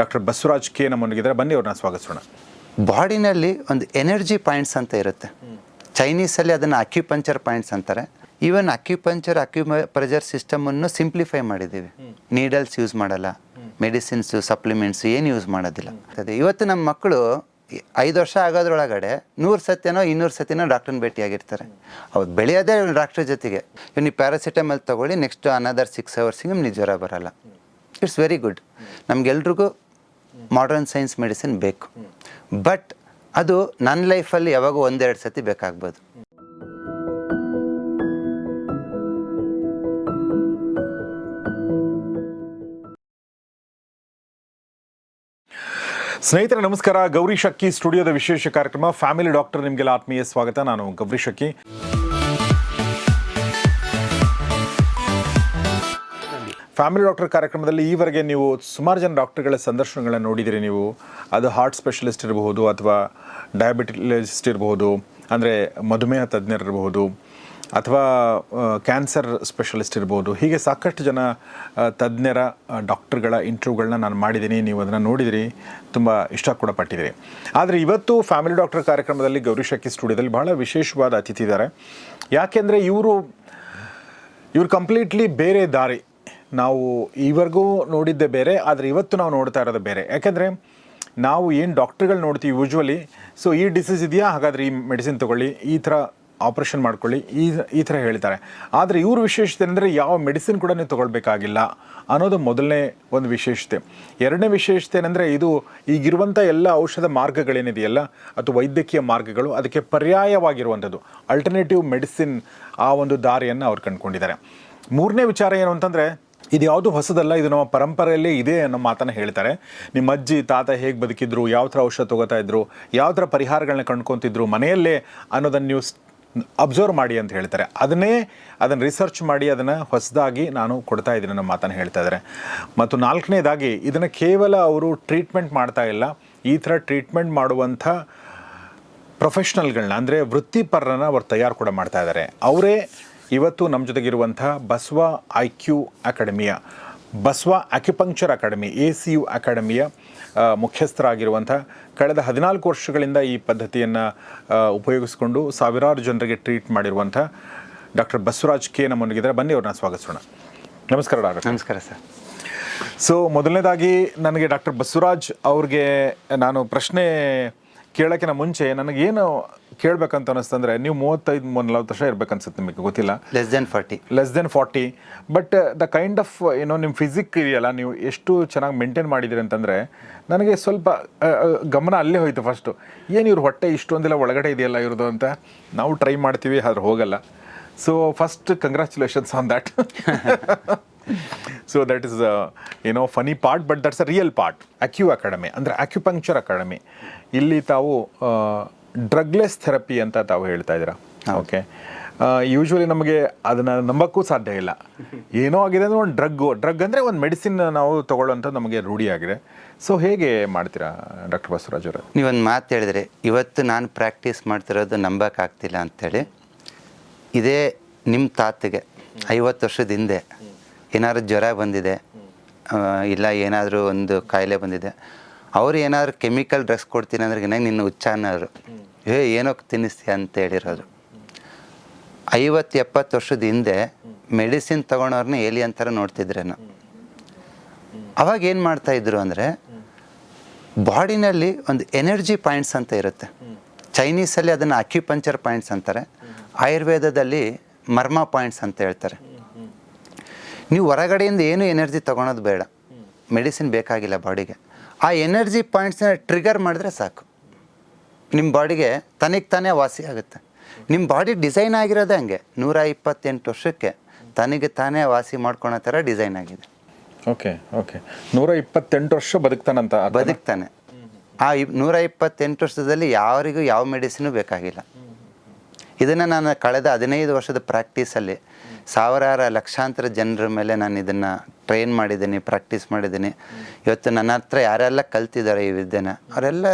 Doctor Basavaraj K ನಮ್ಮೊಂದಿಗಿದ್ದಾರೆ. ಬನ್ನಿ, ಅವ್ರನ್ನ ಸ್ವಾಗತಿಸೋಣ. ಬಾಡಿನಲ್ಲಿ ಒಂದು ಎನರ್ಜಿ ಪಾಯಿಂಟ್ಸ್ ಅಂತ ಇರುತ್ತೆ. ಚೈನೀಸಲ್ಲಿ ಅದನ್ನು ಅಕ್ಯುಪಂಚರ್ ಪಾಯಿಂಟ್ಸ್ ಅಂತಾರೆ. ಈವನ್ ಅಕ್ಯುಪಂಚರ್ ಅಕ್ಯುಪ್ರೆಜರ್ ಸಿಸ್ಟಮನ್ನು ಸಿಂಪ್ಲಿಫೈ ಮಾಡಿದ್ದೀವಿ. ನೀಡಲ್ಸ್ ಯೂಸ್ ಮಾಡಲ್ಲ. ಮೆಡಿಸಿನ್ಸು, ಸಪ್ಲಿಮೆಂಟ್ಸ್ ಏನು ಯೂಸ್ ಮಾಡೋದಿಲ್ಲ. ಇವತ್ತು ನಮ್ಮ ಮಕ್ಕಳು ಐದು ವರ್ಷ ಆಗೋದ್ರೊಳಗಡೆ ನೂರು ಸತಿನೋ ಇನ್ನೂರು ಸತಿನೋ ಡಾಕ್ಟ್ರನ್ನ ಭೇಟಿಯಾಗಿರ್ತಾರೆ. ಅವ್ರು ಬೆಳೆಯೋದೇ ಡಾಕ್ಟ್ರ್ ಜೊತೆಗೆ. ಇವ್ ನೀವು ಪ್ಯಾರಾಸಿಟಮಲ್ ತೊಗೊಳ್ಳಿ ನೆಕ್ಸ್ಟ್ ಅನದರ್ ಸಿಕ್ಸ್ ಅವರ್ಸಿಗೆ ನಿಮ್ಗೆ ಜ್ವರ ಬರೋಲ್ಲ. ಇಟ್ಸ್ ವೆರಿ ಗುಡ್ ನಮಗೆಲ್ರಿಗೂ ಮಾಡರ್ನ್ ಸೈನ್ಸ್ ಮೆಡಿಸಿನ್ ಬೇಕು. ಬಟ್ ಅದು ನನ್ನ ಲೈಫಲ್ಲಿ ಯಾವಾಗೂ ಒಂದೆರಡು ಸತಿ ಬೇಕಾಗ್ಬೋದು. ಸ್ನೇಹಿತರೆ, ನಮಸ್ಕಾರ. ಗೌರಿ ಶಕ್ಕಿ ಸ್ಟುಡಿಯೋದ ವಿಶೇಷ ಕಾರ್ಯಕ್ರಮ. ಫ್ಯಾಮಿಲಿ ಡಾಕ್ಟರ್ ನಿಮಗೆಲ್ಲ ಆತ್ಮೀಯ ಸ್ವಾಗತ. ನಾನು ಗೌರಿ ಶಕ್ಕಿ ಫ್ಯಾಮಿಲಿ ಡಾಕ್ಟರ್ ಕಾರ್ಯಕ್ರಮದಲ್ಲಿ ಈವರೆಗೆ ನೀವು ಸುಮಾರು ಜನ ಡಾಕ್ಟರ್ಗಳ ಸಂದರ್ಶನಗಳನ್ನು ನೋಡಿದಿರಿ ನೀವು. ಅದು ಹಾರ್ಟ್ ಸ್ಪೆಷಲಿಸ್ಟ್ ಇರಬಹುದು ಅಥವಾ ಡಯಾಬಿಟಿಲಿಸ್ಟ್ ಇರಬಹುದು, ಅಂದರೆ ಮಧುಮೇಹ ತಜ್ಞರಿರಬಹುದು ಅಥವಾ ಕ್ಯಾನ್ಸರ್ ಸ್ಪೆಷಲಿಸ್ಟ್ ಇರ್ಬೋದು ಹೀಗೆ ಸಾಕಷ್ಟು ಜನ ತಜ್ಞರ ಡಾಕ್ಟರ್ಗಳ ಇಂಟರ್ವ್ಯೂಗಳನ್ನ ನಾನು ಮಾಡಿದ್ದೀನಿ, ನೀವು ಅದನ್ನು ನೋಡಿದಿರಿ, ತುಂಬ ಇಷ್ಟ ಕೂಡ ಪಟ್ಟಿದ್ದೀರಿ. ಆದರೆ ಇವತ್ತು ಫ್ಯಾಮಿಲಿ ಡಾಕ್ಟರ್ ಕಾರ್ಯಕ್ರಮದಲ್ಲಿ ಗೌರಿ ಶಕ್ಕಿ ಸ್ಟುಡಿಯೋದಲ್ಲಿ ಬಹಳ ವಿಶೇಷವಾದ ಅತಿಥಿ ಇದ್ದಾರೆ ಯಾಕೆಂದರೆ ಇವರು ಇವರು ಕಂಪ್ಲೀಟ್ಲಿ ಬೇರೆ ದಾರಿ. ನಾವು ಈವರೆಗೂ ನೋಡಿದ್ದೆ ಬೇರೆ, ಆದರೆ ಇವತ್ತು ನಾವು ನೋಡ್ತಾ ಇರೋದು ಬೇರೆ. ಯಾಕೆಂದರೆ ನಾವು ಏನು ಡಾಕ್ಟ್ರುಗಳು ನೋಡ್ತೀವಿ ಯೂಶ್ವಲಿ ಸೊ ಈ ಡಿಸೀಸ್ ಇದೆಯಾ? ಹಾಗಾದರೆ ಈ ಮೆಡಿಸಿನ್ ತೊಗೊಳ್ಳಿ, ಈ ಥರ ಆಪ್ರೇಷನ್ ಮಾಡ್ಕೊಳ್ಳಿ, ಈ ಈ ಥರ ಹೇಳ್ತಾರೆ. ಆದರೆ ಇವ್ರ ವಿಶೇಷತೆ ಅಂದರೆ ಯಾವ ಮೆಡಿಸಿನ್ ಕೂಡ ನೀವು ತೊಗೊಳ್ಬೇಕಾಗಿಲ್ಲ ಅನ್ನೋದು ಮೊದಲನೇ ಒಂದು ವಿಶೇಷತೆ. ಎರಡನೇ ವಿಶೇಷತೆ ಏನಂದರೆ ಇದು ಈಗಿರುವಂಥ ಎಲ್ಲ ಔಷಧ ಮಾರ್ಗಗಳೇನಿದೆಯಲ್ಲ ಅಥವಾ ವೈದ್ಯಕೀಯ ಮಾರ್ಗಗಳು, ಅದಕ್ಕೆ ಪರ್ಯಾಯವಾಗಿರುವಂಥದ್ದು ಅಲ್ಟರ್ನೇಟಿವ್ ಮೆಡಿಸಿನ್ ಆ ಒಂದು ದಾರಿಯನ್ನು ಅವ್ರು ಕಂಡುಕೊಂಡಿದ್ದಾರೆ. ಮೂರನೇ ವಿಚಾರ ಏನು ಅಂತಂದರೆ ಇದು ಯಾವುದು ಹೊಸದಲ್ಲ, ಇದು ನಮ್ಮ ಪರಂಪರೆಯಲ್ಲೇ ಇದೆ ಅನ್ನೋ ಮಾತನ್ನು ಹೇಳ್ತಾರೆ. ನಿಮ್ಮ ಅಜ್ಜಿ, ತಾತ ಹೇಗೆ ಬದುಕಿದ್ರು, ಯಾವ ಥರ ಔಷಧ ತೊಗೋತಾ ಇದ್ರು, ಯಾವ ಥರ ಪರಿಹಾರಗಳನ್ನ ಕಂಡ್ಕೊತಿದ್ರು, ಮನೆಯಲ್ಲೇ ಅನ್ನೋದನ್ನು ನೀವು ಅಬ್ಸರ್ವ್ ಮಾಡಿ ಅಂತ ಹೇಳ್ತಾರೆ. ಅದನ್ನೇ ಅದನ್ನು ರಿಸರ್ಚ್ ಮಾಡಿ ಅದನ್ನು ಹೊಸದಾಗಿ ನಾನು ಕೊಡ್ತಾ ಇದ್ದೀನಿ ಅನ್ನೋ ಮಾತನ್ನು ಹೇಳ್ತಾ ಇದ್ದಾರೆ. ಮತ್ತು ನಾಲ್ಕನೇದಾಗಿ, ಇದನ್ನು ಕೇವಲ ಅವರು ಟ್ರೀಟ್ಮೆಂಟ್ ಮಾಡ್ತಾ ಇಲ್ಲ. ಈ ಥರ ಟ್ರೀಟ್ಮೆಂಟ್ ಮಾಡುವಂಥ ಪ್ರೊಫೆಷ್ನಲ್ಗಳನ್ನ ಅಂದರೆ ವೃತ್ತಿಪರರನ್ನು ಅವ್ರು ತಯಾರು ಕೂಡ ಮಾಡ್ತಾ ಇದ್ದಾರೆ. ಅವರೇ ಇವತ್ತು ನಮ್ಮ ಜೊತೆಗಿರುವಂಥ ಬಸವ ಐ ಕ್ಯೂ ಅಕಾಡೆಮಿಯ Basava acupuncture academy A C U ಅಕಾಡೆಮಿಯ ಮುಖ್ಯಸ್ಥರಾಗಿರುವಂಥ ಕಳೆದ ಹದಿನಾಲ್ಕು ವರ್ಷಗಳಿಂದ ಈ ಪದ್ಧತಿಯನ್ನು ಉಪಯೋಗಿಸಿಕೊಂಡು ಸಾವಿರಾರು ಜನರಿಗೆ ಟ್ರೀಟ್ ಮಾಡಿರುವಂಥ ಡಾಕ್ಟರ್ ಬಸವರಾಜ್ ಕೆ ನಮ್ಮೊಂದಿಗಿದ್ದಾರೆ. ಬನ್ನಿ ಅವ್ರನ್ನ ಸ್ವಾಗತಿಸೋಣ. ನಮಸ್ಕಾರ ಡಾಕ್ಟರ್. ನಮಸ್ಕಾರ ಸರ್. ಸೊ ಮೊದಲನೇದಾಗಿ ನನಗೆ ಡಾಕ್ಟರ್ ಬಸವರಾಜ್ ಅವ್ರಿಗೆ ನಾನು ಪ್ರಶ್ನೆ ಕೇಳೋಕ್ಕಿಂತ ಮುಂಚೆ ನನಗೇನು ಕೇಳಬೇಕಂತ ಅನಿಸ್ತಂದ್ರೆ ನೀವು ಮೂವತ್ತೈದು ನಲ್ವತ್ತು ವರ್ಷ ಇರ್ಬೇಕನ್ಸುತ್ತೆ ನಿಮಗೆ ಗೊತ್ತಿಲ್ಲ? Less than forty less than forty but the kind of ಏನೋ ನಿಮ್ಮ ಫಿಸಿಕ್ ಇದೆಯಲ್ಲ ನೀವು ಎಷ್ಟು ಚೆನ್ನಾಗಿ ಮೇಂಟೈನ್ ಮಾಡಿದ್ದೀರಿ ಅಂತಂದರೆ ನನಗೆ ಸ್ವಲ್ಪ ಗಮನ ಅಲ್ಲೇ ಹೋಯ್ತು ಫಸ್ಟು ಏನು ಇವ್ರ ಹೊಟ್ಟೆ ಇಷ್ಟೊಂದೆಲ್ಲ ಒಳಗಡೆ ಇದೆಯಲ್ಲ ಇವ್ರದ್ದು ಅಂತ? ನಾವು ಟ್ರೈ ಮಾಡ್ತೀವಿ ಆದ್ರೆ ಹೋಗಲ್ಲ. So first congratulations on that so that is ಏನೋ funny part but that's a real part ಅಕ್ಯೂ academy ಅಂದರೆ ಅಕ್ಯುಪಂಕ್ಚರ್ ಅಕಾಡೆಮಿ ಇಲ್ಲಿ ತಾವು ಡ್ರಗ್ಲೆಸ್ ಥೆರಪಿ ಅಂತ ತಾವು ಹೇಳ್ತಾ ಇದ್ದೀರಾ? ಓಕೆ ಯೂಶ್ವಲಿ ನಮಗೆ ಅದನ್ನು ನಂಬಕ್ಕೂ ಸಾಧ್ಯ ಇಲ್ಲ. ಏನೋ ಆಗಿದೆ ಅಂದರೆ ಒಂದು ಡ್ರಗ್ಗು ಡ್ರಗ್ ಅಂದರೆ ಒಂದು ಮೆಡಿಸಿನ್ ನಾವು ತೊಗೊಳ್ಳೋಂಥ ನಮಗೆ ರೂಢಿಯಾಗಿದೆ ಸೊ ಹೇಗೆ ಮಾಡ್ತೀರಾ ಡಾಕ್ಟರ್ ಬಸವರಾಜ್ ಅವರು? ನೀವೊಂದು ಮಾತು ಹೇಳಿದ್ರೆ ಇವತ್ತು ನಾನು ಪ್ರಾಕ್ಟೀಸ್ ಮಾಡ್ತಿರೋದು ನಂಬಕ್ಕಾಗ್ತಿಲ್ಲ ಅಂಥೇಳಿ ಇದೇ ನಿಮ್ಮ ತಾತಗೆ ಐವತ್ತು ವರ್ಷದ ಹಿಂದೆ. ಏನಾದ್ರು ಜ್ವರ ಬಂದಿದೆ. ಇಲ್ಲ ಏನಾದರೂ ಒಂದು ಕಾಯಿಲೆ ಬಂದಿದೆ. ಅವ್ರು ಏನಾದ್ರು ಕೆಮಿಕಲ್ ಡ್ರಗ್ಸ್ ಕೊಡ್ತೀನಿ ಅಂದ್ರೆ ನಿನ್ನ ಉಚ್ಚ ಅನ್ನೋರು ಏ ಏನೋ ತಿನ್ನಿಸ್ತೀಯ ಅಂತ ಹೇಳಿರೋದು ಐವತ್ತು ಎಪ್ಪತ್ತು ವರ್ಷದ ಹಿಂದೆ ಮೆಡಿಸಿನ್ ತೊಗೊಳೋರ್ನ ಏಲಿ ಅಂತಾರ ನೋಡ್ತಿದ್ರೇನು ಅವಾಗ ಏನು ಮಾಡ್ತಾ ಇದ್ರು ಅಂದರೆ ಬಾಡಿನಲ್ಲಿ ಒಂದು ಎನರ್ಜಿ ಪಾಯಿಂಟ್ಸ್ ಅಂತ ಇರುತ್ತೆ. ಚೈನೀಸಲ್ಲಿ ಅದನ್ನು ಅಕ್ಯುಪಂಚರ್ ಪಾಯಿಂಟ್ಸ್ ಅಂತಾರೆ. ಆಯುರ್ವೇದದಲ್ಲಿ ಮರ್ಮ ಪಾಯಿಂಟ್ಸ್ ಅಂತ ಹೇಳ್ತಾರೆ. ನೀವು ಹೊರಗಡೆಯಿಂದ ಏನು ಎನರ್ಜಿ ತೊಗೊಳೋದು ಬೇಡ. ಮೆಡಿಸಿನ್ ಬೇಕಾಗಿಲ್ಲ ಬಾಡಿಗೆ ಆ ಎನರ್ಜಿ ಪಾಯಿಂಟ್ಸ್ನ ಟ್ರಿಗರ್ ಮಾಡಿದ್ರೆ ಸಾಕು. ನಿಮ್ಮ ಬಾಡಿಗೆ ತನಗೆ ತಾನೇ ವಾಸಿ ಆಗುತ್ತೆ. ನಿಮ್ಮ ಬಾಡಿ ಡಿಸೈನ್ ಆಗಿರೋದೇ ಹಂಗೆ. ನೂರ ಇಪ್ಪತ್ತೆಂಟು ವರ್ಷಕ್ಕೆ ತನಗೆ ತಾನೇ ವಾಸಿ ಮಾಡ್ಕೊಳೋ ಥರ ಡಿಸೈನ್ ಆಗಿದೆ. ಓಕೆ ಓಕೆ ನೂರ ಇಪ್ಪತ್ತೆಂಟು ವರ್ಷ ಬದುಕ್ತಾನಂತ? ಬದುಕ್ತಾನೆ. ಆ ನೂರ ಇಪ್ಪತ್ತೆಂಟು ವರ್ಷದಲ್ಲಿ ಯಾರಿಗೂ ಯಾವ ಮೆಡಿಸಿನೂ ಬೇಕಾಗಿಲ್ಲ. ಇದನ್ನು ನಾನು ಕಳೆದ ಹದಿನೈದು ವರ್ಷದ ಪ್ರಾಕ್ಟೀಸಲ್ಲಿ ಸಾವಿರಾರು ಲಕ್ಷಾಂತರ ಜನರ ಮೇಲೆ ನಾನು ಇದನ್ನು ಟ್ರೈನ್ ಮಾಡಿದ್ದೀನಿ, ಪ್ರಾಕ್ಟೀಸ್ ಮಾಡಿದ್ದೀನಿ. ಇವತ್ತು ನನ್ನ ಹತ್ರ ಯಾರೆಲ್ಲ ಕಲ್ತಿದ್ದಾರೆ ಈ ವಿದ್ಯೆನ, ಅವರೆಲ್ಲ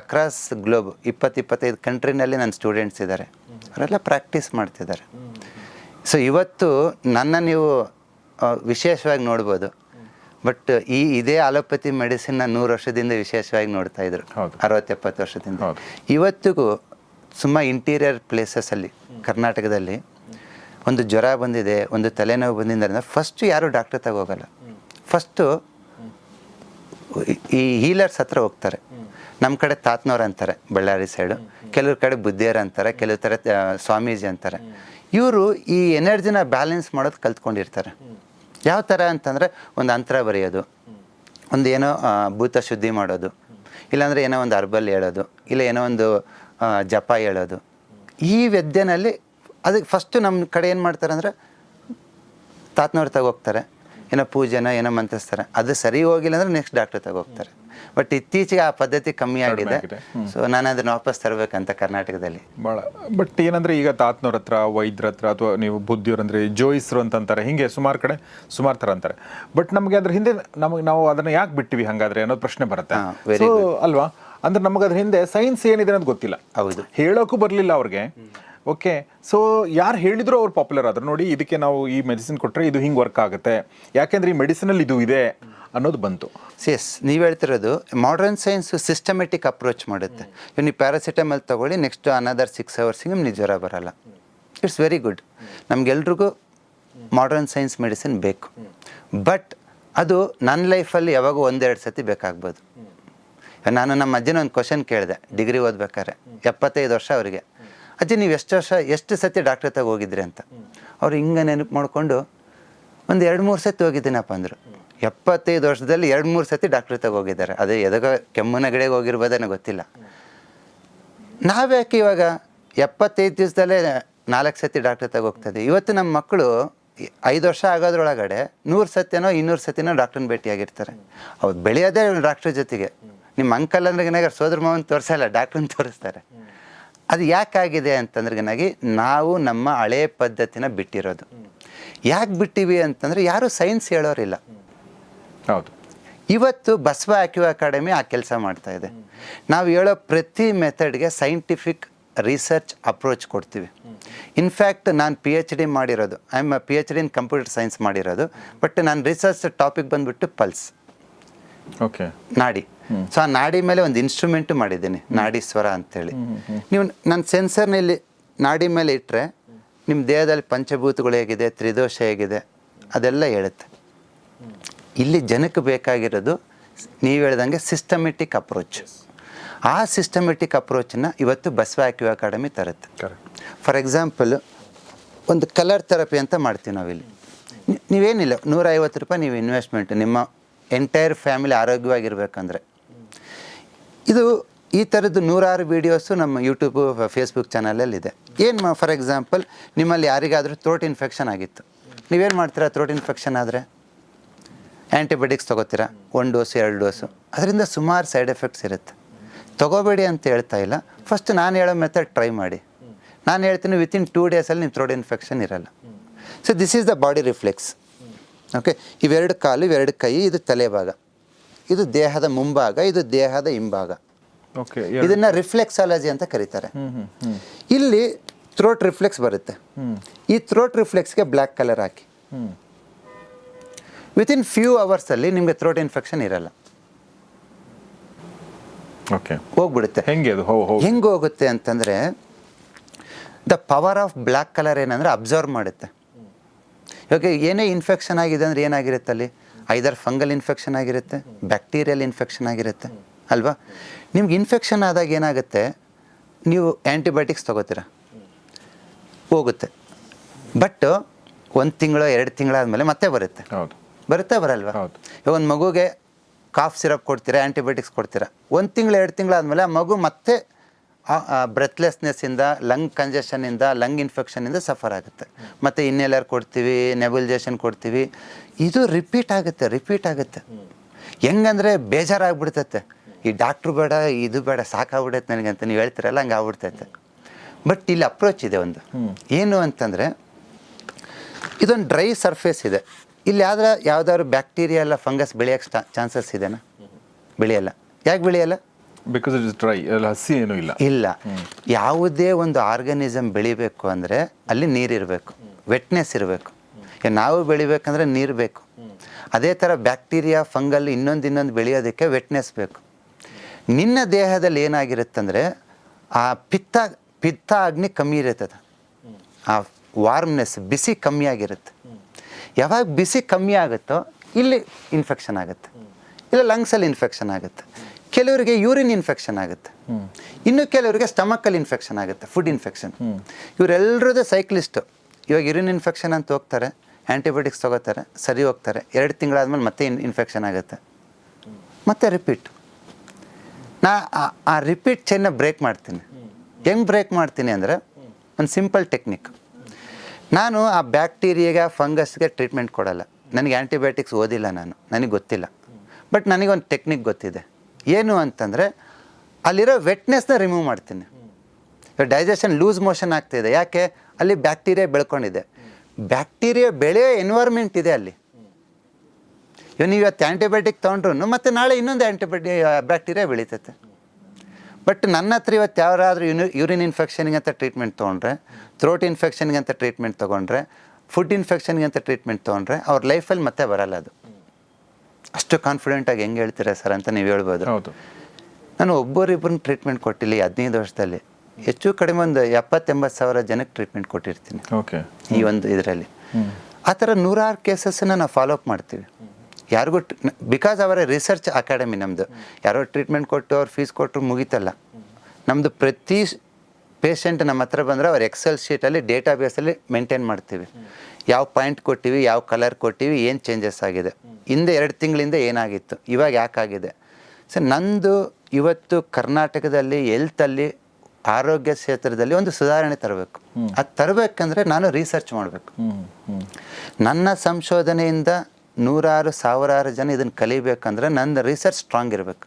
ಅಕ್ರಾಸ್ ಗ್ಲೋಬ್ ಇಪ್ಪತ್ತು ಇಪ್ಪತ್ತೈದು ಕಂಟ್ರಿನಲ್ಲಿ ನನ್ನ ಸ್ಟೂಡೆಂಟ್ಸ್ ಇದ್ದಾರೆ. ಅವರೆಲ್ಲ ಪ್ರಾಕ್ಟೀಸ್ ಮಾಡ್ತಿದ್ದಾರೆ. ಸೊ ಇವತ್ತು ನನ್ನ ನೀವು ವಿಶೇಷವಾಗಿ ನೋಡ್ಬೋದು. ಬಟ್ ಈ ಇದೇ ಅಲೋಪತಿ ಮೆಡಿಸಿನ್ನ ನೂರು ವರ್ಷದಿಂದ ವಿಶೇಷವಾಗಿ ನೋಡ್ತಾ ಇದ್ರು. ಅರವತ್ತೆಪ್ಪತ್ತು ವರ್ಷದಿಂದ. ಇವತ್ತಿಗೂ ಸುಮ್ಮ ಇಂಟೀರಿಯರ್ ಪ್ಲೇಸಸ್ಸಲ್ಲಿ ಕರ್ನಾಟಕದಲ್ಲಿ ಒಂದು ಜ್ವರ ಬಂದಿದೆ ಒಂದು ತಲೆನೋವು ಬಂದಿದ್ದರಿಂದ ಫಸ್ಟು ಯಾರು ಡಾಕ್ಟರ್ ತಗೋಗಲ್ಲ ಫಸ್ಟು ಈ ಹೀಲರ್ಸ್ ಹತ್ರ ಹೋಗ್ತಾರೆ. ನಮ್ಮ ಕಡೆ ತಾತ್ನವ್ರು ಅಂತಾರೆ ಬಳ್ಳಾರಿ ಸೈಡು ಕೆಲವ್ರ ಕಡೆ ಬುದ್ಧಿಯರ್ ಅಂತಾರೆ ಕೆಲವ್ರ ಥರ ಸ್ವಾಮೀಜಿ ಅಂತಾರೆ. ಇವರು ಈ ಎನರ್ಜಿನ ಬ್ಯಾಲೆನ್ಸ್ ಮಾಡೋದು ಕಲ್ತ್ಕೊಂಡಿರ್ತಾರೆ. ಯಾವ ಥರ ಅಂತಂದರೆ ಒಂದು ಅಂತರ ಬರೆಯೋದು. ಒಂದು ಏನೋ ಭೂತ ಶುದ್ಧಿ ಮಾಡೋದು. ಇಲ್ಲಾಂದರೆ ಏನೋ ಒಂದು ಅರ್ಬಲ್ ಹೇಳೋದು. ಇಲ್ಲ ಏನೋ ಒಂದು ಜಪ ಹೇಳೋದು. ಈ ವ್ಯದ್ಯನಲ್ಲಿ ಅದಕ್ಕೆ ಫಸ್ಟು ನಮ್ಮ ಕಡೆ ಏನು ಮಾಡ್ತಾರೆ ಅಂದರೆ ತಾತನವ್ರು ತಗೋಗ್ತಾರೆ ಏನೋ ಪೂಜೆನ ಏನೋ ಮಂತ್ರಿಸ್ತಾರೆ ಅದು ಸರಿ ಹೋಗಿಲ್ಲ ಅಂದ್ರೆ ನೆಕ್ಸ್ಟ್ ಡಾಕ್ಟರ್ ತಗೋಗ್ತಾರೆ. ಬಟ್ ಇತ್ತೀಚೆಗೆ ಆ ಪದ್ಧತಿ ಕಮ್ಮಿ ಆಗಿದೆ. ಸೊ ನಾನು ಅದನ್ನ ವಾಪಸ್ ತರಬೇಕಂತ ಕರ್ನಾಟಕದಲ್ಲಿ. ಭಾಳ ಬಟ್ ಏನಂದ್ರೆ ಈಗ ತಾತ್ನವ್ರ ಹತ್ರ ವೈದ್ಯರ ಹತ್ರ ಅಥವಾ ನೀವು ಬುದ್ಧಿಯವ್ರ ಅಂದ್ರೆ ಜೋಯಿಸ್ರು ಅಂತ ಅಂತಾರೆ ಹಿಂಗೆ ಸುಮಾರು ಕಡೆ ಸುಮಾರು ಥರ ಅಂತಾರೆ. ಬಟ್ ನಮಗೆ ಅದ್ರ ಹಿಂದೆ ನಮಗೆ ನಾವು ಅದನ್ನ ಯಾಕೆ ಬಿಟ್ಟಿವಿ ಹಂಗಾದ್ರೆ ಅನ್ನೋದು ಪ್ರಶ್ನೆ ಬರುತ್ತೆ. ಅಲ್ವಾ? ಅಂದ್ರೆ ನಮಗೆ ಅದ್ರ ಹಿಂದೆ ಸೈನ್ಸ್ ಏನಿದೆ ಅನ್ನೋದು ಗೊತ್ತಿಲ್ಲ. ಹೌದು. ಹೇಳೋಕ್ಕೂ ಬರಲಿಲ್ಲ ಅವ್ರಿಗೆ. ಓಕೆ ಸೊ ಯಾರು ಹೇಳಿದ್ರು ಅವ್ರು ಪಾಪ್ಯುಲರ್ ಆದ್ರು. ನೋಡಿ ಇದಕ್ಕೆ ನಾವು ಈ ಮೆಡಿಸಿನ್ ಕೊಟ್ಟರೆ ಇದು ಹಿಂಗೆ ವರ್ಕ್ ಆಗುತ್ತೆ. ಯಾಕೆಂದ್ರೆ ಈ ಮೆಡಿಸಿನಲ್ಲಿ ಇದು ಇದೆ ಅನ್ನೋದು ಬಂತು. ಎಸ್ ನೀವು ಹೇಳ್ತಿರೋದು ಮಾಡರ್ನ್ ಸೈನ್ಸ್ ಸಿಸ್ಟಮೆಟಿಕ್ ಅಪ್ರೋಚ್ ಮಾಡುತ್ತೆ. ಇವ್ ನೀವು ಪ್ಯಾರಾಸಿಟಮಲ್ ತಗೊಳ್ಳಿ ನೆಕ್ಸ್ಟ್ ಅನದರ್ ಸಿಕ್ಸ್ ಅವರ್ಸಿಗೆ ನಿಮ್ಗೆ ಜ್ವರ ಬರಲ್ಲ. ಇಟ್ಸ್ ವೆರಿ ಗುಡ್ ನಮಗೆಲ್ರಿಗೂ ಮಾಡರ್ನ್ ಸೈನ್ಸ್ ಮೆಡಿಸಿನ್ ಬೇಕು. ಬಟ್ ಅದು ನನ್ನ ಲೈಫಲ್ಲಿ ಯಾವಾಗೂ ಒಂದೆರಡು ಸತಿ ಬೇಕಾಗ್ಬೋದು. ನಾನು ನಮ್ಮ ಅಜ್ಜನ ಒಂದು ಕ್ವಶನ್ ಕೇಳಿದೆ ಡಿಗ್ರಿ ಓದ್ಬೇಕಾದ್ರೆ. ಎಪ್ಪತ್ತೈದು ವರ್ಷ ಅವರಿಗೆ. ಅಜ್ಜಿ, ನೀವು ಎಷ್ಟು ವರ್ಷ, ಎಷ್ಟು ಸತಿ ಡಾಕ್ಟ್ರ್ ತಗ ಹೋಗಿದ್ರಿ ಅಂತ. ಅವ್ರು ಹಿಂಗೆ ನೆನಪು ಮಾಡಿಕೊಂಡು ಒಂದು ಎರಡು ಮೂರು ಸತಿ ಹೋಗಿದ್ದೀನಪ್ಪ ಅಂದರು. ಎಪ್ಪತ್ತೈದು ವರ್ಷದಲ್ಲಿ ಎರಡು ಮೂರು ಸತಿ ಡಾಕ್ಟ್ರ್ ತಗ ಹೋಗಿದ್ದಾರೆ. ಅದು ಎದಗ ಕೆಮ್ಮನ ಗಿಡಗೆ ಹೋಗಿರ್ಬೋದೇನೋ ಗೊತ್ತಿಲ್ಲ. ನಾವ್ಯಾಕೆ ಇವಾಗ ಎಪ್ಪತ್ತೈದು ದಿವಸದಲ್ಲೇ ನಾಲ್ಕು ಸತಿ ಡಾಕ್ಟ್ರ್ ತಗ ಹೋಗ್ತದೆ ಇವತ್ತು ನಮ್ಮ ಮಕ್ಕಳು ಐದು ವರ್ಷ ಆಗೋದ್ರೊಳಗಡೆ ನೂರು ಸತಿನೋ, ಇನ್ನೂರು ಸತಿನೋ ಡಾಕ್ಟ್ರನ್ನ ಭೇಟಿಯಾಗಿರ್ತಾರೆ. ಅವ್ರು ಬೆಳೆಯೋದೇ ಡಾಕ್ಟ್ರ್ ಜೊತೆಗೆ. ನಿಮ್ಮ ಅಂಕಲ್ ಅಂದ್ರೆ ಸೋದರ ಮಾವನ್ ತೋರಿಸಲ್ಲ ಡಾಕ್ಟ್ರನ್ನ ತೋರಿಸ್ತಾರೆ. ಅದು ಯಾಕಾಗಿದೆ ಅಂತಂದ್ರೆಗನಾಗಿ ನಾವು ನಮ್ಮ ಹಳೆ ಪದ್ಧತಿನ ಬಿಟ್ಟಿರೋದು. ಯಾಕೆ ಬಿಟ್ಟಿವಿ ಅಂತಂದರೆ ಯಾರೂ ಸೈನ್ಸ್ ಹೇಳೋರಿಲ್ಲ. ಹೌದು. ಇವತ್ತು ಬಸವ ಆಕ್ಯೂ ಅಕಾಡೆಮಿ ಆ ಕೆಲಸ ಮಾಡ್ತಾ ಇದೆ. ನಾವು ಹೇಳೋ ಪ್ರತಿ ಮೆಥಡ್ಗೆ ಸೈಂಟಿಫಿಕ್ ರಿಸರ್ಚ್ ಅಪ್ರೋಚ್ ಕೊಡ್ತೀವಿ. ಇನ್ಫ್ಯಾಕ್ಟ್ ನಾನು ಪಿ ಎಚ್ ಡಿ ಮಾಡಿರೋದು. I am P H D in computer science ಮಾಡಿರೋದು. ಬಟ್ ನಾನು ರಿಸರ್ಚ್ ಟಾಪಿಕ್ ಬಂದ್ಬಿಟ್ಟು ಪಲ್ಸ್ ಓಕೆ ನಾಡಿ. ಸೊ ಆ ನಾಡಿ ಮೇಲೆ ಒಂದು ಇನ್ಸ್ಟ್ರೂಮೆಂಟ್ ಮಾಡಿದ್ದೀನಿ ನಾಡಿ ಸ್ವರ ಅಂತೇಳಿ. ನೀವು ನನ್ನ ಸೆನ್ಸರ್ನಲ್ಲಿ ನಾಡಿ ಮೇಲೆ ಇಟ್ಟರೆ ನಿಮ್ಮ ದೇಹದಲ್ಲಿ ಪಂಚಭೂತಗಳು ಹೇಗಿದೆ ತ್ರಿದೋಷ ಹೇಗಿದೆ ಅದೆಲ್ಲ ಹೇಳುತ್ತೆ. ಇಲ್ಲಿ ಜನಕ್ಕೆ ಬೇಕಾಗಿರೋದು ನೀವು ಹೇಳ್ದಂಗೆ ಸಿಸ್ಟಮೆಟಿಕ್ ಅಪ್ರೋಚ್ ಆ ಸಿಸ್ಟಮೆಟಿಕ್ ಅಪ್ರೋಚನ್ನ ಇವತ್ತು ಬಸವ ಆಕ್ಯೂ ಅಕಾಡೆಮಿ ತರುತ್ತೆ. ಫಾರ್ ಎಕ್ಸಾಂಪಲ್ ಒಂದು ಕಲರ್ ಥೆರಪಿ ಅಂತ ಮಾಡ್ತೀವಿ ನಾವಿಲ್ಲಿ ನೀವೇನಿಲ್ಲ ನೂರೈವತ್ತು ರೂಪಾಯಿ ನೀವು ಇನ್ವೆಸ್ಟ್ಮೆಂಟ್ ನಿಮ್ಮ ಎಂಟೈರ್ ಫ್ಯಾಮಿಲಿ ಆರೋಗ್ಯವಾಗಿರ್ಬೇಕಂದ್ರೆ. ಇದು ಈ ಥರದ್ದು ನೂರಾರು ವೀಡಿಯೋಸು ನಮ್ಮ ಯೂಟ್ಯೂಬ್ ಫೇಸ್ಬುಕ್ ಚಾನಲಲ್ಲಿದೆ ಏನು ಫಾರ್ ಎಕ್ಸಾಂಪಲ್ ನಿಮ್ಮಲ್ಲಿ ಯಾರಿಗಾದರೂ ಥ್ರೋಟ್ ಇನ್ಫೆಕ್ಷನ್ ಆಗಿತ್ತು. ನೀವೇನು ಮಾಡ್ತೀರಾ ಥ್ರೋಟ್ ಇನ್ಫೆಕ್ಷನ್ ಆದರೆ? ಆ್ಯಂಟಿಬಯೋಟಿಕ್ಸ್ ತೊಗೋತೀರಾ? ಒಂದು ಡೋಸು ಎರಡು ಡೋಸು ಅದರಿಂದ ಸುಮಾರು ಸೈಡ್ ಎಫೆಕ್ಟ್ಸ್ ಇರುತ್ತೆ. ತೊಗೋಬೇಡಿ ಅಂತ ಹೇಳ್ತಾ ಇಲ್ಲ. ಫಸ್ಟ್ ನಾನು ಹೇಳೋ ಮೆಥಡ್ ಟ್ರೈ ಮಾಡಿ. ನಾನು ಹೇಳ್ತೀನಿ ವಿತಿನ್ ಟೂ ಡೇಸಲ್ಲಿ ನಿಮ್ಮ ಥ್ರೋಟ್ ಇನ್ಫೆಕ್ಷನ್ ಇರಲ್ಲ. So this is the body reflex okay ಇವೆರಡು ಕಾಲು, ಇವೆರಡು ಕೈ, ಇದು ತಲೆ ಭಾಗ. ಇದು ದೇಹದ ಮುಂಭಾಗ ಇದು ದೇಹದ ಹಿಂಭಾಗ. ಓಕೆ ಇದನ್ನ ರಿಫ್ಲೆಕ್ಸಾಲಜಿ ಅಂತ ಕರೀತಾರೆ. ಇಲ್ಲಿ ಥ್ರೋಟ್ ರಿಫ್ಲೆಕ್ಸ್ ಬರುತ್ತೆ. ಈ ಥ್ರೋಟ್ ರಿಫ್ಲೆಕ್ಸ್ಗೆ ಬ್ಲ್ಯಾಕ್ ಕಲರ್ ಹಾಕಿ. ವಿತ್ ವಿತಿನ್ ಫ್ಯೂ ಅವರ್ಸಲ್ಲಿ ನಿಮಗೆ ಥ್ರೋಟ್ ಇನ್ಫೆಕ್ಷನ್ ಇರಲ್ಲ. ಓಕೆ ಹೋಗ್ಬಿಡುತ್ತೆ. ಹೆಂಗೆ ಹೆಂಗೆ ಹೋಗುತ್ತೆ ಅಂತಂದರೆ the power of black colour ಏನಂದರೆ ಅಬ್ಸರ್ವ್ ಮಾಡುತ್ತೆ. ಇವಾಗ ಏನೇ ಇನ್ಫೆಕ್ಷನ್ ಆಗಿದೆ ಅಂದ್ರೆ ಏನಾಗಿರುತ್ತೆ ಅಲ್ಲಿ? ಐದರ್ ಫಂಗಲ್ ಇನ್ಫೆಕ್ಷನ್ ಆಗಿರುತ್ತೆ ಬ್ಯಾಕ್ಟೀರಿಯಲ್ ಇನ್ಫೆಕ್ಷನ್ ಆಗಿರುತ್ತೆ ಅಲ್ವಾ? ನಿಮ್ಗೆ ಇನ್ಫೆಕ್ಷನ್ ಆದಾಗ ಏನಾಗುತ್ತೆ? ನೀವು ಆ್ಯಂಟಿಬಯೋಟಿಕ್ಸ್ ತೊಗೋತೀರ? ಹೋಗುತ್ತೆ. ಬಟ್ ಒಂದು ತಿಂಗಳು ಎರಡು ತಿಂಗಳಾದಮೇಲೆ ಮತ್ತೆ ಬರುತ್ತೆ. ಹೌದು. ಬರುತ್ತಾ ಬರಲ್ವಾ? ಹೌದು. ಇವಾಗ ಒಂದು ಮಗುಗೆ ಕಾಫ್ ಸಿರಪ್ ಕೊಡ್ತೀರಾ ಆ್ಯಂಟಿಬಯೋಟಿಕ್ಸ್ ಕೊಡ್ತೀರಾ? ಒಂದು ತಿಂಗಳು ಎರಡು ತಿಂಗಳಾದಮೇಲೆ ಆ ಮಗು ಮತ್ತೆ ಬ್ರೆತ್ಲೆಸ್ನೆಸ್ಸಿಂದ ಲಂಗ್ ಕಂಜೆಷನಿಂದ ಲಂಗ್ ಇನ್ಫೆಕ್ಷನಿಂದ ಸಫರ್ ಆಗುತ್ತೆ. ಮತ್ತು ಇನ್ನೆಲ್ಲರ್ ಕೊಡ್ತೀವಿ ನೆಬುಲೈಜೇಷನ್ ಕೊಡ್ತೀವಿ. ಇದು ರಿಪೀಟ್ ಆಗುತ್ತೆ ರಿಪೀಟ್ ಆಗುತ್ತೆ. ಹೆಂಗಂದರೆ ಬೇಜಾರಾಗ್ಬಿಡ್ತೈತೆ. ಈ ಡಾಕ್ಟ್ರು ಬೇಡ, ಇದು ಬೇಡ, ಸಾಕಾಗ್ಬಿಡೈತೆ ನನಗೆ ಅಂತ ನೀವು ಹೇಳ್ತೀರಲ್ಲ, ಹಂಗೆ ಆಗ್ಬಿಡ್ತೈತೆ. ಬಟ್ ಇಲ್ಲಿ ಅಪ್ರೋಚ್ ಇದೆ ಒಂದು. ಏನು ಅಂತಂದರೆ, ಇದೊಂದು ಡ್ರೈ ಸರ್ಫೇಸ್ ಇದೆ. ಇಲ್ಲಿ ಯಾವ್ದಾರ ಯಾವ್ದಾದ್ರು ಬ್ಯಾಕ್ಟೀರಿಯಾ ಎಲ್ಲ ಫಂಗಸ್ ಬೆಳೆಯೋಕ್ಕೆ ಚಾನ್ಸಸ್ ಇದೆನಾ? ಬೆಳೆಯಲ್ಲ. ಯಾಕೆ ಬೆಳೆಯಲ್ಲ? ಬಿಕಾಸ್ ಇಟ್ ಇಸ್ ಡ್ರೈ ಹಸಿ ಏನೂ ಇಲ್ಲ. ಇಲ್ಲ. ಯಾವುದೇ ಒಂದು ಆರ್ಗನಿಸಮ್ ಬೆಳಿಬೇಕು ಅಂದರೆ ಅಲ್ಲಿ ನೀರಿರಬೇಕು. ವೆಟ್ನೆಸ್ ಇರಬೇಕು. ನಾವು ಬೆಳಿಬೇಕಂದ್ರೆ ನೀರು ಬೇಕು. ಅದೇ ಥರ ಬ್ಯಾಕ್ಟೀರಿಯಾ ಫಂಗಲ್ ಇನ್ನೊಂದು ಇನ್ನೊಂದು ಬೆಳೆಯೋದಕ್ಕೆ ವೆಟ್ನೆಸ್ ಬೇಕು. ನಿನ್ನ ದೇಹದಲ್ಲಿ ಏನಾಗಿರುತ್ತಂದರೆ ಆ ಪಿತ್ತ ಪಿತ್ತ ಅಗ್ನಿ ಕಮ್ಮಿ ಇರುತ್ತದೆ. ಆ ವಾರ್ಮ್ನೆಸ್ ಬಿಸಿ ಕಮ್ಮಿ ಆಗಿರುತ್ತೆ. ಯಾವಾಗ ಬಿಸಿ ಕಮ್ಮಿ ಆಗುತ್ತೋ ಇಲ್ಲಿ ಇನ್ಫೆಕ್ಷನ್ ಆಗುತ್ತೆ. ಇಲ್ಲ ಲಂಗ್ಸಲ್ಲಿ ಇನ್ಫೆಕ್ಷನ್ ಆಗುತ್ತೆ. ಕೆಲವರಿಗೆ ಯೂರಿನ್ ಇನ್ಫೆಕ್ಷನ್ ಆಗುತ್ತೆ. ಇನ್ನು ಕೆಲವರಿಗೆ ಸ್ಟಮಕಲ್ಲಿ ಇನ್ಫೆಕ್ಷನ್ ಆಗುತ್ತೆ ಫುಡ್ ಇನ್ಫೆಕ್ಷನ್ ಇವರೆಲ್ಲರದ್ದು ಸೈಕ್ಲಿಸ್ಟು ಇವಾಗ ಯೂರಿನ್ ಇನ್ಫೆಕ್ಷನ್ ಅಂತ ಹೋಗ್ತಾರೆ ಆ್ಯಂಟಿಬಯೋಟಿಕ್ಸ್ ತೊಗೋತಾರೆ ಸರಿ ಹೋಗ್ತಾರೆ ಎರಡು ತಿಂಗಳಾದ್ಮೇಲೆ ಮತ್ತೆ ಇನ್ ಇನ್ಫೆಕ್ಷನ್ ಆಗುತ್ತೆ. ಮತ್ತೆ ರಿಪೀಟ್ ನಾ ಆ- ರಿಪೀಟ್ ಚೈನ್ನ ಬ್ರೇಕ್ ಮಾಡ್ತೀನಿ. ಹೆಂಗೆ ಬ್ರೇಕ್ ಮಾಡ್ತೀನಿ ಅಂದರೆ ಒಂದು ಸಿಂಪಲ್ ಟೆಕ್ನಿಕ್ ನಾನು ಆ ಬ್ಯಾಕ್ಟೀರಿಯಾಗೆ ಫಂಗಸ್ಗೆ ಟ್ರೀಟ್ಮೆಂಟ್ ಕೊಡಲ್ಲ. ನನಗೆ ಆ್ಯಂಟಿಬಯೋಟಿಕ್ಸ್ ಓದಿಲ್ಲ ನಾನು. ನನಗೆ ಗೊತ್ತಿಲ್ಲ. ಬಟ್ ನನಗೊಂದು ಟೆಕ್ನಿಕ್ ಗೊತ್ತಿದೆ. ಏನು ಅಂತಂದರೆ ಅಲ್ಲಿರೋ ವೆಟ್ನೆಸ್ನ ರಿಮೂವ್ ಮಾಡ್ತೀನಿ. ಡೈಜೆಷನ್ ಲೂಸ್ ಮೋಷನ್ ಆಗ್ತಿದೆ ಯಾಕೆ? ಅಲ್ಲಿ ಬ್ಯಾಕ್ಟೀರಿಯಾ ಬೆಳ್ಕೊಂಡಿದೆ. ಬ್ಯಾಕ್ಟೀರಿಯಾ ಬೆಳೆಯೋ ಎನ್ವೈರ್ಮೆಂಟ್ ಇದೆ ಅಲ್ಲಿ. ಇವನು ಇವತ್ತು ಆ್ಯಂಟಿಬಯೋಟಿಕ್ ತೊಗೊಂಡ್ರು ಮತ್ತು ನಾಳೆ ಇನ್ನೊಂದು ಆ್ಯಂಟಿಬಯೋಟಿ ಬ್ಯಾಕ್ಟೀರಿಯಾ ಬೆಳೀತೈತೆ. ಬಟ್ ನನ್ನ ಹತ್ರ ಇವತ್ತು ಯಾರಾದರೂ ಯುನಿ ಯೂರಿನ್ ಇನ್ಫೆಕ್ಷನ್ಗೆ ಅಂತ ಟ್ರೀಟ್ಮೆಂಟ್ ತೊಗೊಂಡ್ರೆ ಥ್ರೋಟ್ ಇನ್ಫೆಕ್ಷನ್ಗೆ ಅಂತ ಟ್ರೀಟ್ಮೆಂಟ್ ತೊಗೊಂಡ್ರೆ ಫುಡ್ ಇನ್ಫೆಕ್ಷನ್ಗೆ ಅಂತ ಟ್ರೀಟ್ಮೆಂಟ್ ತೊಗೊಂಡ್ರೆ, ಅವ್ರ ಲೈಫಲ್ಲಿ ಮತ್ತೆ ಬರಲ್ಲ ಅದು. ಅಷ್ಟು ಕಾನ್ಫಿಡೆಂಟಾಗಿ ಹೆಂಗೆ ಹೇಳ್ತೀರಾ ಸರ್ ಅಂತ ನೀವು ಹೇಳ್ಬೋದು. ಹೌದು. ನಾನು ಒಬ್ಬರಿಬ್ಬರನ್ನ ಟ್ರೀಟ್ಮೆಂಟ್ ಕೊಟ್ಟಿಲ್ಲ ಹದಿನೈದು ವರ್ಷದಲ್ಲಿ. ಹೆಚ್ಚು ಕಡಿಮೆ ಒಂದು ಎಪ್ಪತ್ತೆಂಬತ್ತು ಸಾವಿರ ಜನಕ್ಕೆ ಟ್ರೀಟ್ಮೆಂಟ್ ಕೊಟ್ಟಿರ್ತೀನಿ. ಓಕೆ. ಈ ಒಂದು ಇದರಲ್ಲಿ. ಆ ಥರ ನೂರಾರು ಕೇಸಸ್ಸನ್ನು ನಾವು ಫಾಲೋ ಅಪ್ ಮಾಡ್ತೀವಿ. ಯಾರಿಗೂ ಬಿಕಾಸ್ ಅವರ ರಿಸರ್ಚ್ ಅಕಾಡೆಮಿ ನಮ್ಮದು ಯಾರೋ ಟ್ರೀಟ್ಮೆಂಟ್ ಕೊಟ್ಟು ಅವ್ರು ಫೀಸ್ ಕೊಟ್ಟರು ಮುಗೀತಲ್ಲ. ನಮ್ಮದು ಪ್ರತಿ ಪೇಷಂಟ್ ನಮ್ಮ ಹತ್ರ ಬಂದರೆ ಅವ್ರ ಎಕ್ಸೆಲ್ ಶೀಟಲ್ಲಿ ಡೇಟಾ ಬೇಸಲ್ಲಿ ಮೇಂಟೈನ್ ಮಾಡ್ತೀವಿ. ಯಾವ ಪಾಯಿಂಟ್ ಕೊಟ್ಟಿವಿ ಯಾವ ಕಲರ್ ಕೊಟ್ಟಿವಿ ಏನು ಚೇಂಜಸ್ ಆಗಿದೆ. ಹಿಂದೆ ಎರಡು ತಿಂಗಳಿಂದ ಏನಾಗಿತ್ತು? ಇವಾಗ ಯಾಕಾಗಿದೆ? ಸರ್ ನಂದು ಇವತ್ತು ಕರ್ನಾಟಕದಲ್ಲಿ ಎಲ್ತಲ್ಲಿ ಆರೋಗ್ಯ ಕ್ಷೇತ್ರದಲ್ಲಿ ಒಂದು ಸುಧಾರಣೆ ತರಬೇಕು. ಅದು ತರಬೇಕಂದ್ರೆ ನಾನು ರಿಸರ್ಚ್ ಮಾಡಬೇಕು. ನನ್ನ ಸಂಶೋಧನೆಯಿಂದ ನೂರಾರು ಸಾವಿರಾರು ಜನ ಇದನ್ನು ಕಲಿಬೇಕಂದ್ರೆ ನನ್ನ ರಿಸರ್ಚ್ ಸ್ಟ್ರಾಂಗ್ ಇರಬೇಕು.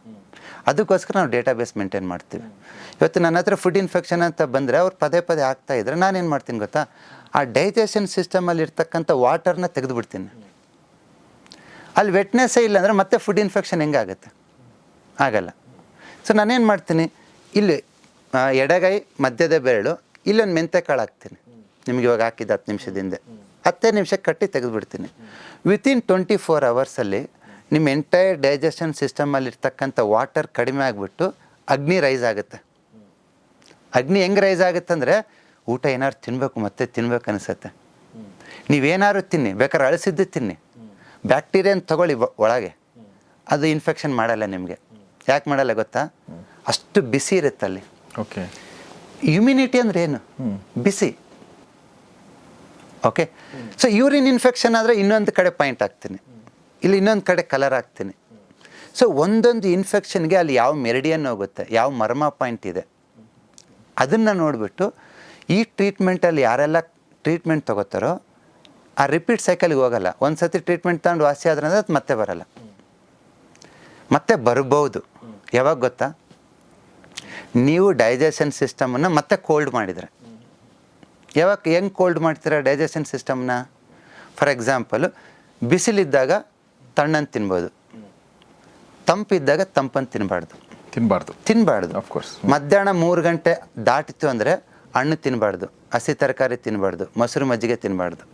ಅದಕ್ಕೋಸ್ಕರ ನಾವು ಡೇಟಾ ಬೇಸ್ ಮೇಂಟೈನ್ ಮಾಡ್ತೀವಿ. ಇವತ್ತು ನನ್ನ ಹತ್ರ ಫುಡ್ ಇನ್ಫೆಕ್ಷನ್ ಅಂತ ಬಂದರೆ ಅವ್ರು ಪದೇ ಪದೇ ಆಗ್ತಾ ಇದ್ರೆ ನಾನೇನು ಮಾಡ್ತೀನಿ ಗೊತ್ತಾ? ಆ ಡೈಜೆಷನ್ ಸಿಸ್ಟಮಲ್ಲಿ ಇರ್ತಕ್ಕಂಥ ವಾಟರ್ನ ತೆಗೆದುಬಿಡ್ತೀನಿ. ಅಲ್ಲಿ ವೆಟ್ನೆಸ್ಸೇ ಇಲ್ಲ ಅಂದರೆ ಮತ್ತೆ ಫುಡ್ ಇನ್ಫೆಕ್ಷನ್ ಹೆಂಗಾಗುತ್ತೆ? ಆಗಲ್ಲ. ಸೊ ನಾನೇನು ಮಾಡ್ತೀನಿ? ಇಲ್ಲಿ ಎಡಗೈ, ಮಧ್ಯದ ಬೆರಳು, ಇಲ್ಲೊಂದು ಮೆಂತೆ ಕಾಳು ಹಾಕ್ತೀನಿ. ನಿಮ್ಗೆ ಇವಾಗ ಹಾಕಿದ್ದು ಹತ್ತು ನಿಮಿಷದಿಂದ. ಹತ್ತೇ ನಿಮಿಷಕ್ಕೆ ಕಟ್ಟಿ ತೆಗೆದುಬಿಡ್ತೀನಿ. ವಿತಿನ್ ಟ್ವೆಂಟಿ ಫೋರ್ ಅವರ್ಸಲ್ಲಿ ನಿಮ್ಮ ಎಂಟೈರ್ ಡೈಜೆಷನ್ ಸಿಸ್ಟಮಲ್ಲಿರ್ತಕ್ಕಂಥ ವಾಟರ್ ಕಡಿಮೆ ಆಗಿಬಿಟ್ಟು ಅಗ್ನಿ ರೈಸ್ ಆಗುತ್ತೆ. ಅಗ್ನಿ ಹೆಂಗೆ ರೈಸ್ ಆಗುತ್ತೆ ಅಂದರೆ ಊಟ ಏನಾದ್ರು ತಿನ್ನಬೇಕು ಮತ್ತೆ ತಿನ್ಬೇಕು ಅನಿಸುತ್ತೆ. ನೀವೇನಾದ್ರು ತಿನ್ನಿ, ಬೇಕಾದ್ರೆ ಅಳಿಸಿದ್ದು ತಿನ್ನಿ. ಬ್ಯಾಕ್ಟೀರಿಯನ್ ತಗೊಳ್ಳಿ ಒಳಗೆ. ಅದು ಇನ್ಫೆಕ್ಷನ್ ಮಾಡಲ್ಲ ನಿಮಗೆ. ಯಾಕೆ ಮಾಡಲ್ಲ ಗೊತ್ತಾ? ಅಷ್ಟು ಬಿಸಿ ಇರುತ್ತೆ ಅಲ್ಲಿ. ಓಕೆ. ಇಮ್ಯುನಿಟಿ ಅಂದ್ರೆ ಏನು? ಬಿಸಿ. ಓಕೆ? ಸೊ ಯೂರಿನ್ ಇನ್ಫೆಕ್ಷನ್ ಆದರೆ ಇನ್ನೊಂದು ಕಡೆ ಪಾಯಿಂಟ್ ಹಾಕ್ತೀನಿ. ಇಲ್ಲಿ ಇನ್ನೊಂದು ಕಡೆ ಕಲರ್ ಹಾಕ್ತೀನಿ. ಸೊ ಒಂದೊಂದು ಇನ್ಫೆಕ್ಷನ್ಗೆ ಅಲ್ಲಿ ಯಾವ ಮೆರಿಡಿಯನ್ ಹೋಗುತ್ತೆ ಯಾವ ಮರ್ಮ ಪಾಯಿಂಟ್ ಇದೆ ಅದನ್ನು ನೋಡಿಬಿಟ್ಟು ಈ ಟ್ರೀಟ್ಮೆಂಟಲ್ಲಿ ಯಾರೆಲ್ಲ ಟ್ರೀಟ್ಮೆಂಟ್ ತಗೋತಾರೋ ಆ ರಿಪೀಟ್ ಸೈಕಲ್ಗೆ ಹೋಗಲ್ಲ. ಒಂದು ಸತಿ ಟ್ರೀಟ್ಮೆಂಟ್ ತಗೊಂಡು ವಾಸಿ ಆದ್ರೆ ಅದು ಮತ್ತೆ ಬರಲ್ಲ. ಮತ್ತೆ ಬರ್ಬೋದು ಯಾವಾಗ ಗೊತ್ತಾ? ನೀವು ಡೈಜೆಷನ್ ಸಿಸ್ಟಮನ್ನು ಮತ್ತೆ ಕೋಲ್ಡ್ ಮಾಡಿದರೆ. ಯಾವಾಗ ಹೆಂಗೆ ಕೋಲ್ಡ್ ಮಾಡ್ತೀರಾ ಡೈಜೆಷನ್ ಸಿಸ್ಟಮ್ನ ಫಾರ್ ಎಕ್ಸಾಂಪಲ್ ಬಿಸಿಲಿದ್ದಾಗ ತಣ್ಣನ್ನು ತಿನ್ಬೋದು. ತಂಪಿದ್ದಾಗ ತಂಪನ್ನು ತಿನ್ನಬಾರ್ದು ತಿನ್ನಬಾರ್ದು ತಿನ್ನಬಾರ್ದು ಅಫ್ಕೋರ್ಸ್. ಮಧ್ಯಾಹ್ನ ಮೂರು ಗಂಟೆ ದಾಟಿತ್ತು ಅಂದರೆ ಹಣ್ಣು ತಿನ್ನಬಾರ್ದು ಹಸಿ ತರಕಾರಿ ತಿನ್ನಬಾರ್ದು ಮೊಸರು ಮಜ್ಜಿಗೆ ತಿನ್ನಬಾರ್ದು